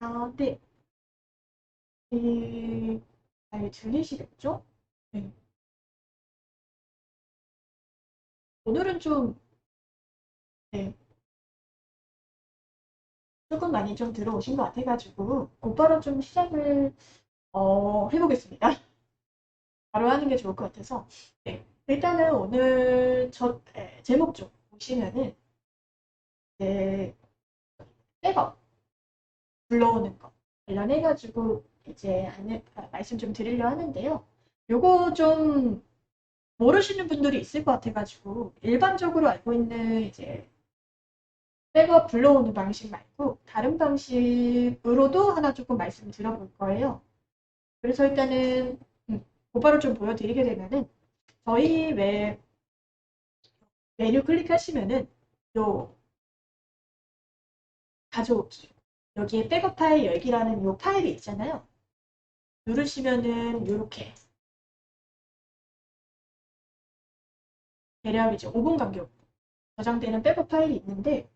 아, 네. 네, 잘 들리시겠죠? 네. 오늘은 좀, 네, 조금 많이 좀 들어오신 것 같아가지고, 곧바로 좀 시작을, 어, 해보겠습니다. 바로 하는 게 좋을 것 같아서. 네. 일단은 오늘 저, 에, 제목 좀 보시면은, 네, 불러오는 거 관련해가지고, 이제 아, 말씀 좀 드리려 하는데요. 요거 좀 모르시는 분들이 있을 것 같아가지고 일반적으로 알고 있는 이제 백업 불러오는 방식 말고 다른 방식으로도 하나 조금 말씀 드려볼 거예요. 그래서 일단은 음, 고바로 좀 보여드리게 되면은 저희 웹 메뉴 클릭하시면은 요 가져오기 여기에 백업 파일 열기라는 요 파일이 있잖아요. 누르시면은 이렇게 대략 이제 5분 간격 저장되는 백업 파일이 있는데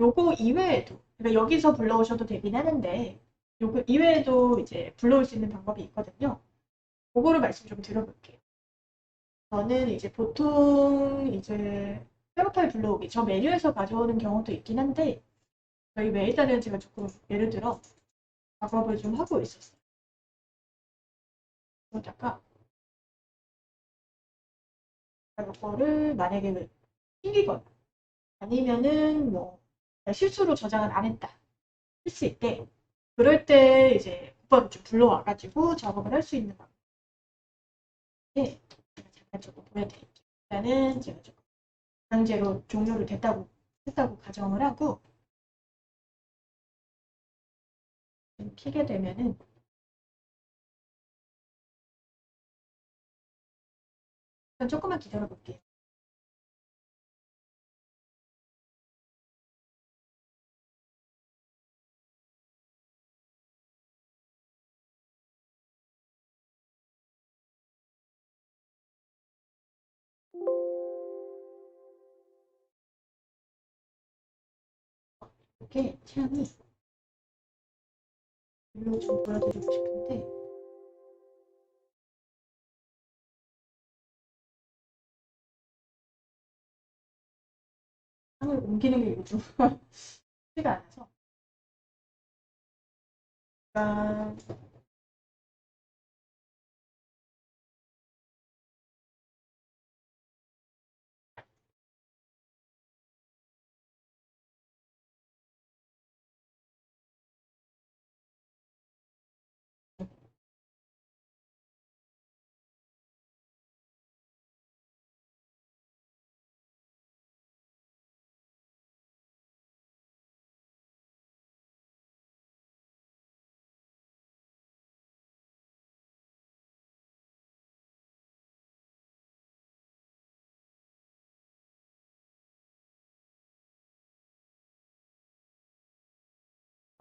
요거 이외에도 그러니까 여기서 불러오셔도 되긴 하는데 요거 이외에도 이제 불러올 수 있는 방법이 있거든요. 그거를 말씀 좀 드려볼게요. 저는 이제 보통 이제 백업 파일 불러오기 저 메뉴에서 가져오는 경우도 있긴 한데 저희 메일단은 제가 조금 예를 들어 작업을 좀 하고 있었어요. 그러다가 이거를 만약에 튕기거나 아니면은 뭐 실수로 저장을 안 했다 했을 때 그럴 때 이제 곧바로 좀 불러와가지고 작업을 할 수 있는 방법. 네, 잠깐 조금 보여드릴게요. 일단은 제가 조금 강제로 종료를 됐다고 했다고 가정을 하고 키게 되면은 조금만 기다려 볼게요. 이렇게 취향이 별로 좀 보여드리고 싶은데. 창을 옮기는 게 요즘 쉽지가 않아서 약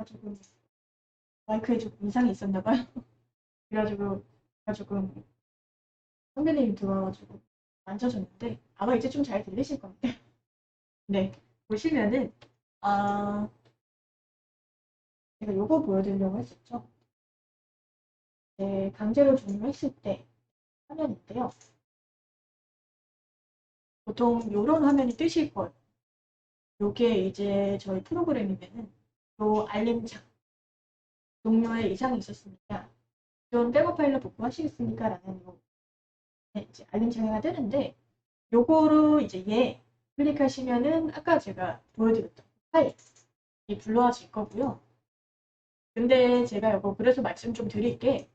간 조금 마이크에 좀 이상이 있었나 봐요. 그래가지고 제가 조금 선배님이 들어와가지고 만져줬는데 아마 이제 좀 잘 들리실 겁니다. 네, 보시면은 아 제가 요거 보여드리려고 했었죠. 네, 강제로 종료했을 때 화면인데요. 보통 이런 화면이 뜨실 거예요. 요게 이제 저희 프로그램이면은 요 알림창 종료에 이상이 있었습니다. 기존 백업 파일로 복구하시겠습니까? 라는 요 네, 이제 알림창이 뜨는데 요거로 이제 얘 클릭하시면은 아까 제가 보여드렸던 파일이 불러와질 거고요. 근데 제가 이거 그래서 말씀 좀 드릴게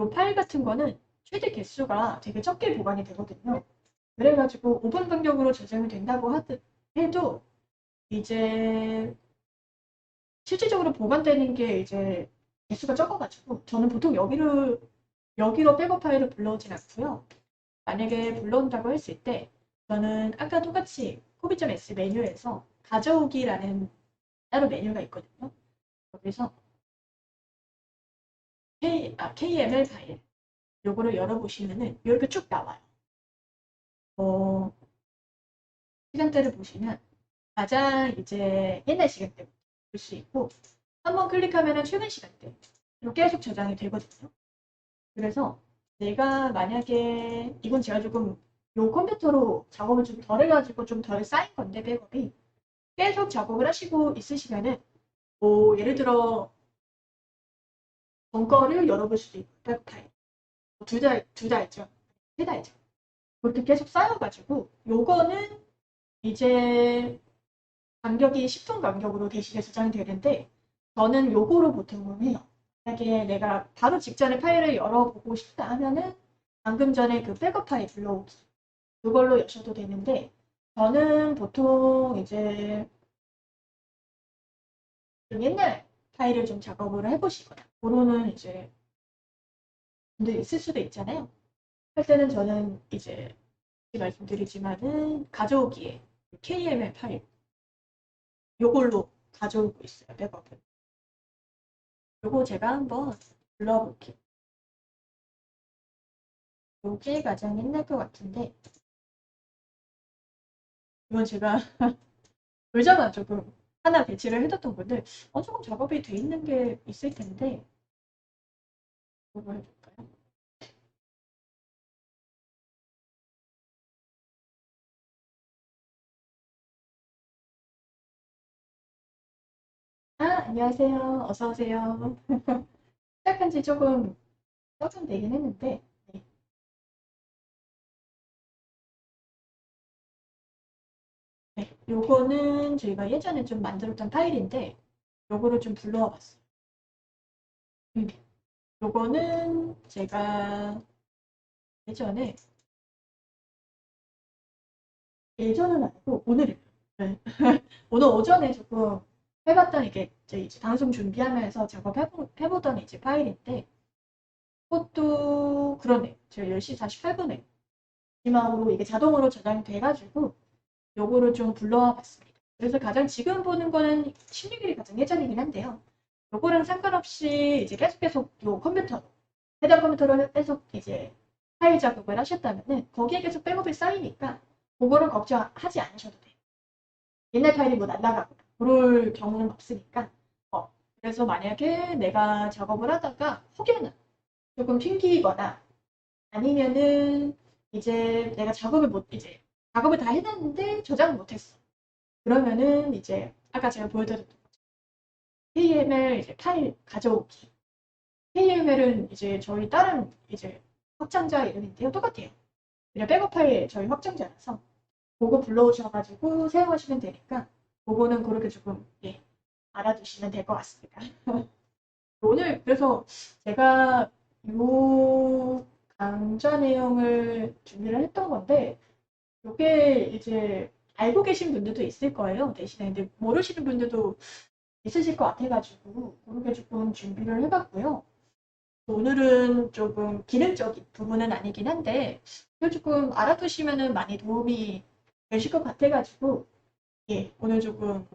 요 파일 같은 거는 최대 개수가 되게 적게 보관이 되거든요. 그래가지고 5분 간격으로 저장이 된다고 하드, 해도 이제 실질적으로 보관되는 게 이제 개수가 적어가지고 저는 보통 여기를 여기로 백업 파일을 불러오진 않고요. 만약에 불러온다고 했을 때 저는 아까 똑같이 코비.s 메뉴에서 가져오기라는 따로 메뉴가 있거든요. 여기서 K, 아, KML 파일 요거를 열어보시면은 이렇게 쭉 나와요. 어, 시간대를 보시면 가장 이제 옛날 시간대부터 볼 수 있고 한번 클릭하면 최근 시간대 계속 저장이 되거든요. 그래서 내가 만약에 이건 제가 조금 요 컴퓨터로 작업을 좀 덜 해가지고 좀 덜 쌓인 건데 백업이 계속 작업을 하시고 있으시면은 뭐 예를 들어 전거를 열어볼 수도 있고 백업 파일 두 달, 두 달죠. 세 달죠. 그렇게 계속 쌓여가지고 요거는 이제 간격이 10분 간격으로 게시가 저장이 되는데 저는 요거로 보통은 해요. 만약에 내가 바로 직전에 파일을 열어보고 싶다 하면은 방금 전에 그 백업 파일 불러오기 그걸로 여셔도 되는데 저는 보통 이제 좀 옛날 파일을 좀 작업을 해보시거나 그거는 이제 분들이 있을 수도 있잖아요. 할 때는 저는 이제 말씀드리지만은 가져오기에 KML 파일 요걸로 가져오고 있어요. 백업은. 요거 제가 한번 불러볼게요. 요게 가장 옛날 것 같은데 이건 제가 돌자마 조금 하나 배치를 해뒀던 건데 어 조금 작업이 돼 있는 게 있을 텐데 이거 안녕하세요. 어서 오세요. 시작한 지 조금 조금 되긴 했는데 네. 네, 요거는 저희가 예전에 좀 만들었던 파일인데 요거를 좀 불러와 봤어요. 음, 요거는 제가 예전에 예전은 아니고 오늘이에요. 네. 오늘 오전에 조금 해봤던 이게 이제, 방송 준비하면서 작업해보 던 이제 파일인데 그것도 그러네. 제가 10시 48분에 마지막으로 이게 자동으로 저장이 돼가지고 요거를 좀 불러와 봤습니다. 그래서 가장 지금 보는 거는 16일이 가장 예전이긴 한데요. 요거랑 상관없이 이제 계속 계속 요 컴퓨터 해당 컴퓨터로 계속 이제 파일 작업을 하셨다면은 거기에 계속 백업이 쌓이니까 그거는 걱정하지 않으셔도 돼요. 옛날 파일이 뭐 날라가고 그럴 경우는 없으니까 어, 그래서 만약에 내가 작업을 하다가 혹여나 조금 튕기거나 아니면은 이제 내가 작업을 못 이제 작업을 다 해놨는데 저장을 못했어. 그러면은 이제 아까 제가 보여드렸던. KML 이제 파일 가져오기. KML은 이제 저희 다른 이제 확장자 이름인데요. 똑같아요. 그냥 백업 파일 저희 확장자라서 그거 불러오셔가지고 사용하시면 되니까 그거는 그렇게 조금 예, 알아두시면 될 것 같습니다. 오늘 그래서 제가 이 강좌 내용을 준비를 했던 건데 이게 이제 알고 계신 분들도 있을 거예요. 대신에 근데 모르시는 분들도 있으실 것 같아가지고 그렇게 조금 준비를 해봤고요. 오늘은 조금 기능적인 부분은 아니긴 한데 조금 알아두시면 많이 도움이 되실 것 같아가지고 예, 오늘 조금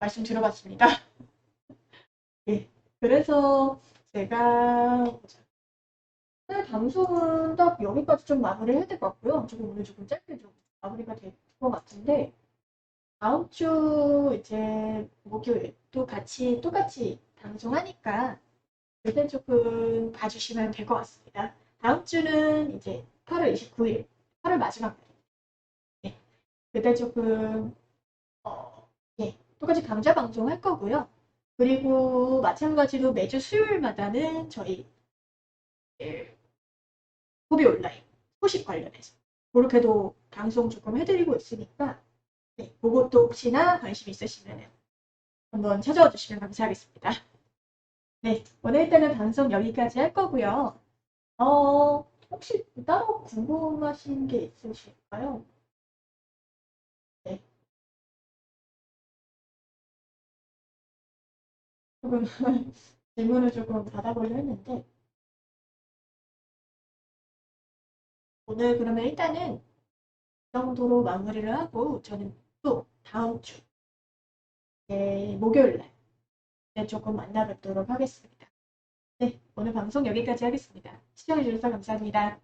말씀 드려봤습니다. 예, 그래서 제가 오늘 방송은 딱 여기까지 좀 마무리 해야 될 것 같고요. 조금 오늘 조금 짧게 좀 마무리가 될 것 같은데 다음 주 이제 목요일 또 같이 똑같이 방송하니까 그때 조금 봐주시면 될 것 같습니다. 다음 주는 이제 8월 29일, 8월 마지막 날. 예, 그때 조금 어, 예, 똑같이 강좌 방송 할 거고요. 그리고 마찬가지로 매주 수요일마다는 저희 예, 소비 온라인 소식 관련해서 그렇게도 방송 조금 해드리고 있으니까 네, 그것도 혹시나 관심 있으시면 한번 찾아와 주시면 감사하겠습니다. 네, 오늘 일단은 방송 여기까지 할 거고요. 어, 혹시 따로 궁금하신 게 있으실까요? 조금 질문을 조금 받아보려 했는데 오늘 그러면 일단은 이 정도로 마무리를 하고 저는 또 다음 주 네, 목요일 날 조금 만나 뵙도록 하겠습니다. 네, 오늘 방송 여기까지 하겠습니다. 시청해주셔서 감사합니다.